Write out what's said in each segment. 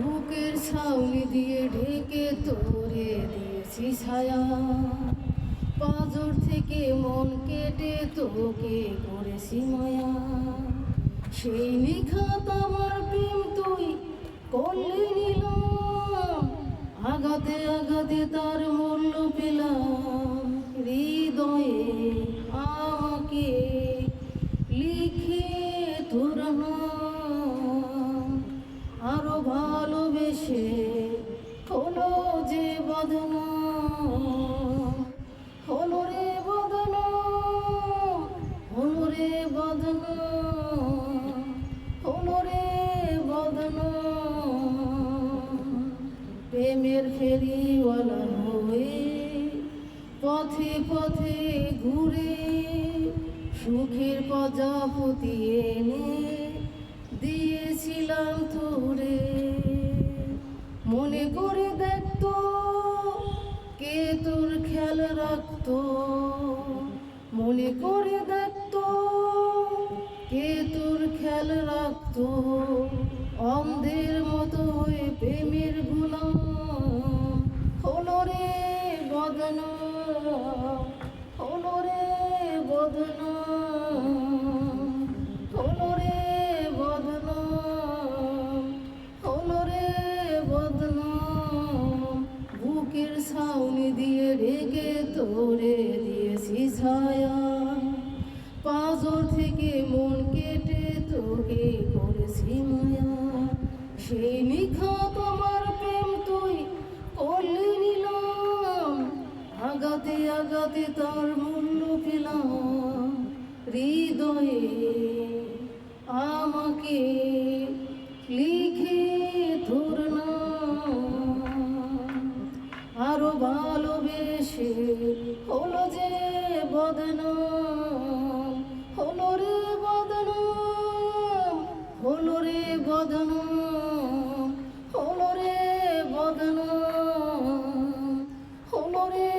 বুকের ছাউনি দিয়ে ঢেকে তোরে দিয়েছি ছায়া। পাজর থেকে মন কেটে তোকে করেছি মায়া। সেই নিখাত আমার প্রেম তুই করলে নিলাম। আগাতে আগাতে তার মূল্য পেলাম। ভালোবেসে হলো যে বদনা। হলো রে বদনা, হলো রে বদনা, হলো রে বদনা। প্রেমের ফেরিওয়ালা হয়ে পথে পথে ঘুরে সুখের প্রজাপতি এনে খেয়াল রাখত, মনে করে দেখত, কে তোর খেয়াল রাখত? অন্ধের মতো হয়ে প্রেমের গুলাম হলো রে বদনা, হলো রে বদনা। ঢেকে তোরে দিয়েছি ছায়া। পাঁজর থেকে মন কেটে তোকে করেছি মায়া। সেই নিখা তোমার প্রেম তুই করলে নিলাম। আগাতে আগাতে তার মূল্য পেলাম। হৃদয়ে আমাকে লিখে তোর নাম আরও ভালোবেসে রে বদনাম হলো রে বদন হলো রে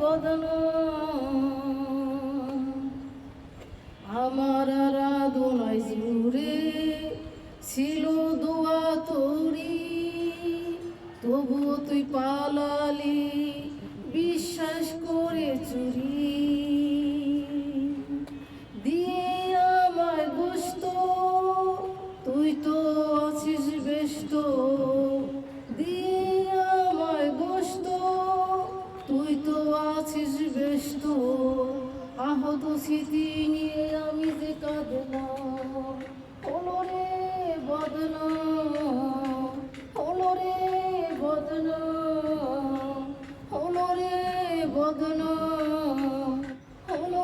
বদনাম তুই তো আছিস ব্যস্ত। আহত স্মৃতি নিয়ে আমি যে কাঁদলাম। হলো রে বদনাম হলো রে বদনাম হলো বদনাম হলো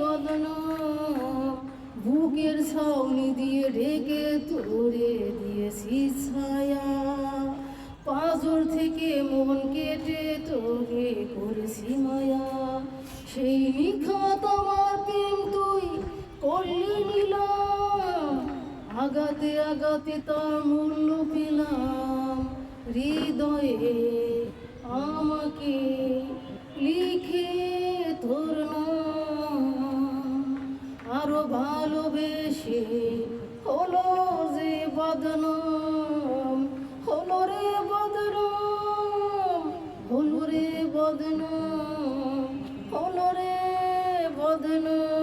বদনাম বুকের ছাউনি দিয়ে ঢেকে তোরে দিয়েছি ছায়া। পাঁজর থেকে মন কেটে তোকে করেছি মায়া। সেই আগাতে আগাতে তার মূল্য পেলাম। হৃদয়ে আমাকে লিখে তোর আরও ভালোবেসে হলো যে বদনাম ବଦନୁ ଅନରେ ବଦନୁ।